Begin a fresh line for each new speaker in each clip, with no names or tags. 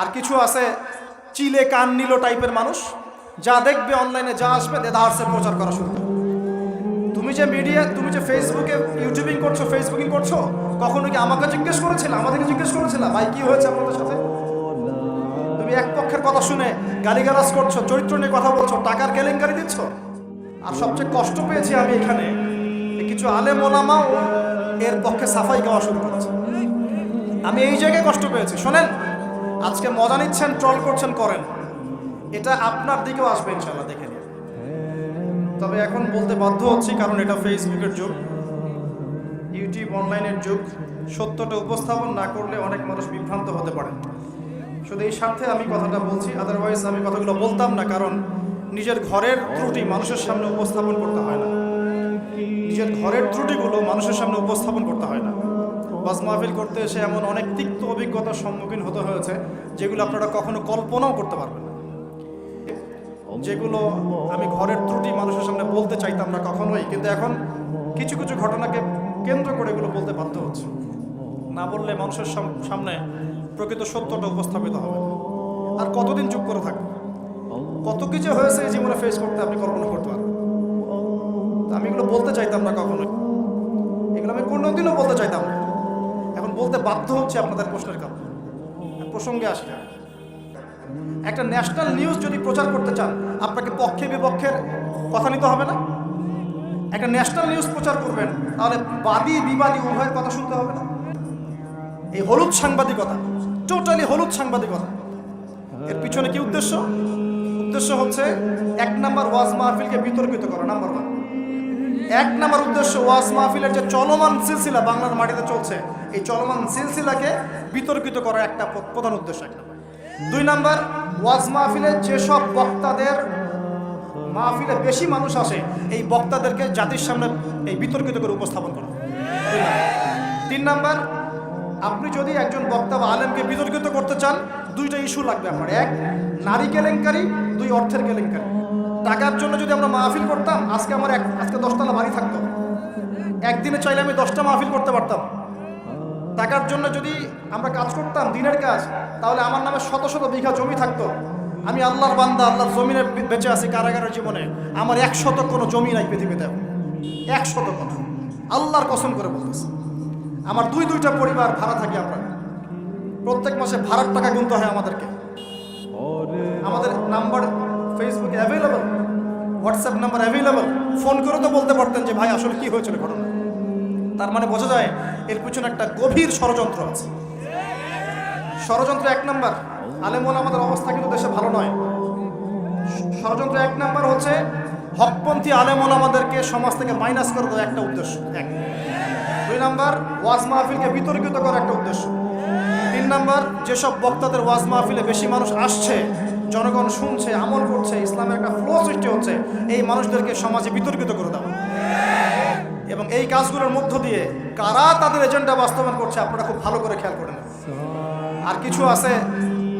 আর কিছু আছে? চিলে কান নিল টাইপের মানুষ। যা দেখবে অনলাইনে, যা আসবে দেদাহার্সে প্রচার করা শুরু। তুমি যে মিডিয়া তুমি যে ফেসবুকে ইউটিউবিং করছ ফেসবুকিং করছ, কখনো কি আমাকে জিজ্ঞেস করেছিল? আমাদেরকে জিজ্ঞেস করেছিল? ভাই, কি হয়েছে আপনাদের সাথে? তুমি এক পক্ষের কথা শুনে গালিগালাজ করছ, চরিত্র নিয়ে কথা বলছো, টাকার কেলেঙ্কারি দিচ্ছ? আর সবচেয়ে কষ্ট পেয়েছি আমি এখানে কিছু আলেম ওলামাও এর পক্ষে সাফাই গাওয়া শুরু করেছে। আমি এই জায়গায় কষ্ট পেয়েছি। শোনেন আজকে মজা নিচ্ছেন ট্রল করছেন, করেন। এটা আপনার দিকেও আসবে ইনশাল্লাহ, দেখে নিন। তবে এখন বলতে বাধ্য হচ্ছি, কারণ এটা ফেসবুকের যুগ। ইউটিউব অনলাইনের যুগ। সত্যটা উপস্থাপন না করলে অনেক মানুষ বিভ্রান্ত হতে পারে। শুধু এই স্বার্থে আমি কথাটা বলছি আদারওয়াইজ আমি কথাগুলো বলতাম না, কারণ নিজের ঘরের ত্রুটি মানুষের সামনে উপস্থাপন করতে হয় না। নিজের ঘরের ত্রুটিগুলো মানুষের সামনে উপস্থাপন করতে হয় না। বাস মাহফিল করতে এসে এমন অনেক তিক্ত অভিজ্ঞতার সম্মুখীন হতে হয়েছে, যেগুলো আপনারা কখনো কল্পনাও করতে পারবেন না। যেগুলো আমি ঘরের ত্রুটি মানুষের সামনে বলতে চাইতাম না কখনোই, কিন্তু এখন কিছু কিছু ঘটনাকে কেন্দ্র করে এগুলো বলতে বাধ্য হচ্ছে। না বললে মানুষের সাম- সামনে প্রকৃত সত্যটা উপস্থাপিত হবে আর কতদিন চুপ করে থাকবে? কত কিছু হয়েছে এই জীবনে ফেস করতে আপনি কল্পনা করতে পারবেন আমি এগুলো বলতে চাইতাম না কখনোই। বলতে বাধ্য হচ্ছে আপনাদের প্রশ্নের কারণে। প্রসঙ্গে আসি। একটা ন্যাশনাল নিউজ যদি প্রচার করতে চান, আপনাকে পক্ষে বিপক্ষের কথা নিতে হবে না? একটা ন্যাশনাল নিউজ প্রচার করবেন, তাহলে বাদী বিবাদী উভয়ের কথা শুনতে হবে না? এই হলুদ সাংবাদিকতা টোটালি হলুদ সাংবাদিকতা, এর পিছনে কি উদ্দেশ্য? উদ্দেশ্য হচ্ছে এক নাম্বার ওয়াজ মাহফিলকে বিতর্কিত করা নাম্বার ওয়ান এক নাম্বার উদ্দেশ্য ওয়াজ মাহফিলের যে চলমান সিলসিলা বাংলার মাটিতে চলছে, এই চলমান সিলসিলাকে বিতর্কিত করা একটা প্রধান উদ্দেশ্য এক দুই নাম্বার, ওয়াজ মাহফিলে যেসব বক্তাদের মাহফিলে বেশি মানুষ আসে, এই বক্তাদেরকে জাতির সামনে এই বিতর্কিত করে উপস্থাপন করা। তিন নাম্বার, আপনি যদি একজন বক্তা বা আলেমকে বিতর্কিত করতে চান, দুইটা ইস্যু লাগবে আপনার। এক, নারী কেলেঙ্কারি, দুই, অর্থের কেলেঙ্কারি। টাকার জন্য যদি আমরা মাহফিল করতাম আজকে আমার এক আজকে দশতলা বাড়ি থাকতো। একদিনে চাইলে আমি দশটা মাহফিল করতে পারতাম। টাকার জন্য যদি আমরা কাজ করতাম দিনের কাজ তাহলে আমার নামে শত শত বিঘা জমি থাকতো। আমি আল্লাহর বান্দা আল্লাহর জমিনে বেঁচে আছি কারাগারের জীবনে। আমার এক শতক কোনো জমি নাই পৃথিবীতে। এক শতক কোনো। আল্লাহর কসম করে বলতেছি। আমার দুই দুইটা পরিবার ভাড়া থাকি আমরা। প্রত্যেক মাসে ভাড়ার টাকা গুনতে হয় আমাদেরকে। আমাদের নাম্বার ফেসবুকে available WhatsApp number available phone করে তো বলতে পারতেন যে, ভাই, আসলে কি হয়েছিল ঘটনা? তার মানে বোঝা যায়, এর পিছনে একটা গভীর ষড়যন্ত্র আছে। ষড়যন্ত্র এক নাম্বার। আলেমন আমাদের অবস্থা কিন্তু দেশে ভালো নয়। ষড়যন্ত্র এক নাম্বার হচ্ছে, হকপন্থী আলেমন আমাদেরকে সমাজ থেকে মাইনাস করে দেওয়া একটা উদ্দেশ্য। এক। দুই নাম্বার, ওয়াজ মাহফিলকে বিতর্কিত করা একটা উদ্দেশ্য। তিন নাম্বার, যেসব বক্তাদের ওয়াজ মাহফিলে বেশি মানুষ আসছে জনগণ শুনছে, আমল করছে ইসলামের একটা ফ্লো সৃষ্টি হচ্ছে, এই মানুষদেরকে সমাজে বিতর্কিত করে দেওয়া। এবং এই কাজগুলোর মধ্য দিয়ে কারা তাদের এজেন্ডা বাস্তবায়ন করছে, আপনারা খুব ভালো করে খেয়াল করে আর কিছু আছে,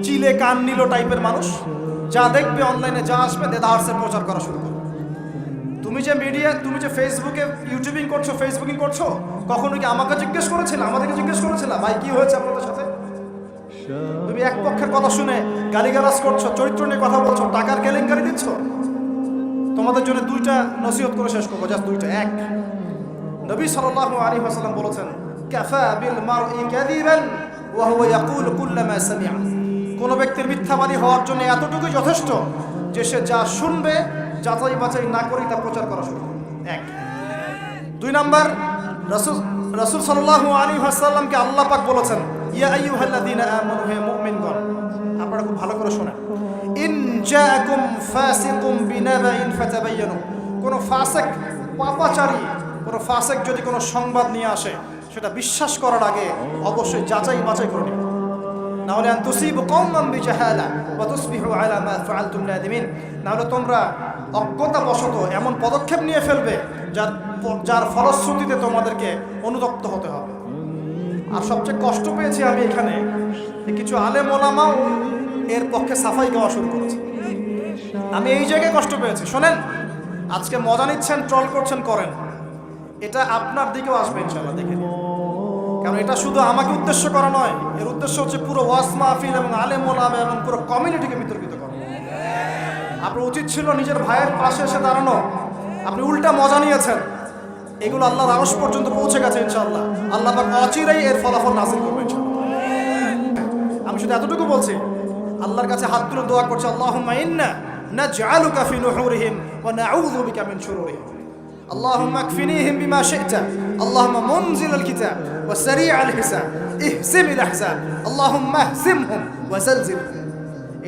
চিলে কান নিল টাইপের মানুষ, যা দেখবে অনলাইনে যা আসবে দেদাহার্সে প্রচার করা শুরু করবে। তুমি যে মিডিয়া তুমি যে ফেসবুকে ইউটিউবিং করছ ফেসবুকিং করছ, কখনো কি আমাকে জিজ্ঞেস করেছিল? আমাদেরকে জিজ্ঞেস করেছিল? ভাই, কি হয়েছে আপনাদের সাথে? তুমি এক পক্ষের কথা শুনে গালিগালাজ করছ, চরিত্র নিয়ে কথা বলছো, টাকার কেলেঙ্কারি দিচ্ছ? তোমাদের জন্য দুইটা নসিহত করে শেষ করব, জাস্ট দুইটা। এক, নবী সাল্লাল্লাহু আলাইহি ওয়াসাল্লাম বলেছেন, কাফা বিল সামি'a কোন ব্যক্তির মিথ্যাবাদী হওয়ার জন্য এতটুকুই যথেষ্ট যে সে যা শুনবে, যাচাই বাছাই না করেই তা প্রচার করা শুরু এক। দুই নাম্বার, রাসূল রাসূল সাল্লাল্লাহু আলাইহি ওয়াসাল্লামকে আল্লাহ পাক বলেছেন আপনারা খুব ভালো করে শোনেন। ইন জাআকুম ফাসিকুম কোন ফাসিক, পাপাচারী, কোন ফাসিক যদি কোনো সংবাদ নিয়ে আসে, সেটা বিশ্বাস করার আগে অবশ্যই যাচাই বাছাই করে নাহলে আন তুসিবু কওমান বিজাহালা নাহলে তোমরা অজ্ঞতাবশত এমন পদক্ষেপ নিয়ে ফেলবে, যার যার ফলশ্রুতিতে তোমাদেরকে অনুতপ্ত হতে হবে। আর সবচেয়ে কষ্ট পেয়েছি আমি এখানে কিছু আলেম ওলামাও এর পক্ষে সাফাই গাওয়া শুরু করেছে। আমি এই জায়গায় কষ্ট পেয়েছি। শোনেন, আজকে মজা নিচ্ছেন ট্রল করছেন, করেন। এটা আপনার দিকেও আসবে ইনশাল্লাহ দেখে কারণ এটা শুধু আমাকে উদ্দেশ্য করা নয়, এর উদ্দেশ্য হচ্ছে পুরো ওয়াস মাহফিল এবং আলেম ওলামা এবং পুরো কমিউনিটিকে বিতর্কিত করা। আপনার উচিত ছিল নিজের ভাইয়ের পাশে এসে দাঁড়ানো। আপনি উল্টা মজা নিয়েছেন। এগুলো আল্লাহর আরস পর্যন্ত পৌঁছে গেছে ইনশাআল্লাহ আল্লাহ পাক অচিরেই এর ফলাফল নাজিল করবে ইনশাআল্লাহ আমি শুধু এতটুকু বলছি আল্লাহর কাছে হাত তুলে দোয়া করছে আল্লাহুম্মা ইন্না নাজআলুকা ফি নুহুরিহিম ওয়া নাউযু বিকা মিন শুরুরিহিম اللهم اكفنيهم بما شئت اللهم منزل الكتاب وسريع الحساب اهزم الاحزاب اللهم اهزمهم وزلزلهم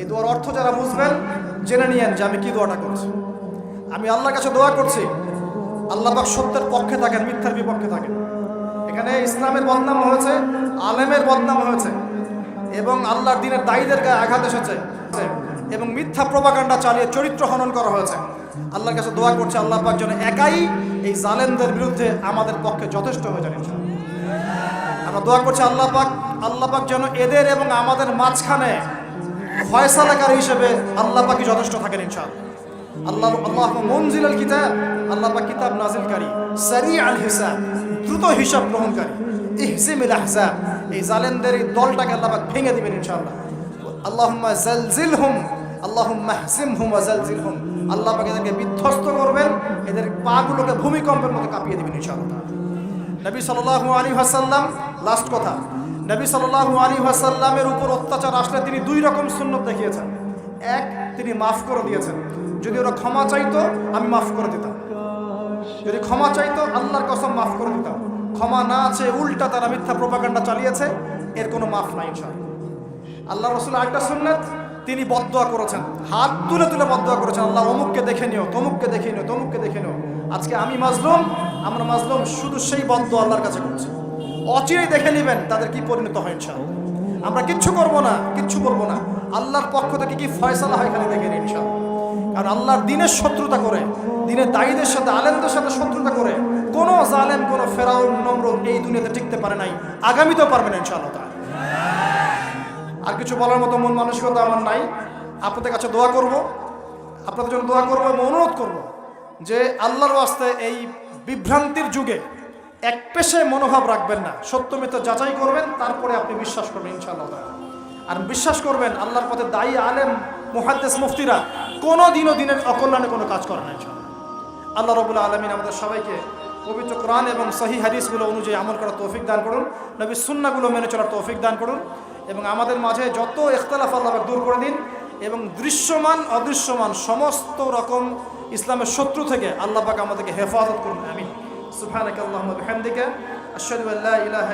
এই দোয়ার অর্থ যারা বুঝবেন জেনে নিয়েন যে আমি কি দোয়াটা করছি আমি আল্লাহর কাছে দোয়া করছি আল্লাহ পাক সত্যের পক্ষে থাকেন, মিথ্যার বিপক্ষে থাকেন। এখানে ইসলামের বদনাম হয়েছে, আলেমের বদনাম হয়েছে, এবং আল্লাহর দিনের দায়ীদের গায়ে আঘাত এসেছে, এবং মিথ্যা প্রবাকাণ্ডা চালিয়ে চরিত্র হনন করা হয়েছে। আল্লাহর কাছে দোয়া করছে, আল্লাহ পাক যেন একাই এই জালেমদের বিরুদ্ধে আমাদের পক্ষে যথেষ্ট হয়ে যান। আমরা দোয়া করছি, আল্লাহ পাক আল্লাহ পাক যেন এদের এবং আমাদের মাঝখানে ফয়সালাকারী হিসেবে আল্লাহ পাকি যথেষ্ট থাকেন, ইনশাআল্লাহ। আল্লাহ আল্লাহ মনজিল আল কিতাব। আল্লাহ পাক কিতাব নাজিলকারী সারি আল হিসাব। দ্রুত হিসাব গ্রহণকারী। ইহজিমিল আহজাব এই জালেমদের এই দলটাকে আল্লাহ ভেঙে দিবেন ইনশাআল্লাহ। আল্লাহুম্মা জালজিলহুম। আল্লাহুম্মা হজিমহুম ওয়া জালজিলহুম। আল্লাহ পাক এদেরকে বিধ্বস্ত করবেন। এদের পাগুলোকে ভূমিকম্পের মতো কাঁপিয়ে দিবেন ইনশাআল্লাহ। নবী সাল্লাল্লাহু আলাইহি ওয়াসাল্লাম লাস্ট কথা। নবী সাল্লাল্লাহু আলাইহি ওয়াসাল্লামের উপর অত্যাচার আসলে তিনি দুই রকম সুন্নত দেখিয়েছেন। এক, তিনি মাফ করে দিয়েছেন। যদি ওরা ক্ষমা চাইতো, আমি মাফ করে দিতাম। যদি ক্ষমা চাইতো, আল্লাহর কসম মাফ করে দিতাম। ক্ষমা না আছে উল্টা তারা মিথ্যা প্রপাগান্ডা চালিয়েছে, এর কোনো মাফ নাই, ইনশাআল্লাহ। আল্লাহ রসুল একটা সুন্নাত, তিনি বদদোয়া করেছেন। হাত তুলে তুলে বদদোয়া করেছেন। আল্লাহ অমুককে দেখে নিও, তমুককে দেখে নিও, তমুককে দেখে নিও। আজকে আমি মাজলুম, আমরা মাজলুম, শুধু সেই বদদোয়া আল্লাহর কাছে করছি। অচিরেই দেখে নেবেন তাদের কি পরিণত হয়, ইনশাআল্লাহ। আমরা কিচ্ছু করব না, কিচ্ছু করব না। আল্লাহর পক্ষ থেকে কি ফয়সালা হয় খালি দেখেন ইনশাআল্লাহ। কারণ আল্লাহর দিনের শত্রুতা করে, দিনের দায়ীদের সাথে, আলেমদের সাথে শত্রুতা করে, কোনো জালেম, কোনো ফেরাউন, নমরুদ এই দুনিয়াতে টিকতে পারে নাই, আগামীতেও পারবে না ইনশাআল্লাহ আর কিছু বলার মতো মন মানসিকতা আমার নাই। আপনাদের কাছে দোয়া করব, আপনাদের জন্য দোয়া করব এবং অনুরোধ করব যে আল্লাহর ওয়াস্তে এই বিভ্রান্তির যুগে এক পেশে মনোভাব রাখবেন না, সত্য যাচাই করবেন, তারপরে আপনি বিশ্বাস করবেন ইনশাআল্লাহ। আর বিশ্বাস করবেন, আল্লাহর পথে দায়ী আলেম, মুহাদ্দেস মুফতিরা কোনো দিনও দিনের অকল্যাণে কোনো কাজ করে না আল্লাহ রবুল্লা আলমিন আমাদের সবাইকে পবিত্র কোরআন এবং সহি হাদিসগুলো অনুযায়ী আমল করার তৌফিক দান করুন নবী সুন্নাগুলো মেনে চলার তৌফিক দান করুন এবং আমাদের মাঝে যত ইখতলাফ আল্লাহ দূর করে দিন এবং দৃশ্যমান, অদৃশ্যমান সমস্ত রকম ইসলামের শত্রু থেকে আল্লাহ আমাদেরকে হেফাজত করুন, আমিন। সুবহানাক আল্লাহুম্মা বিহামদিকা, আশহাদু আল লা ইলাহা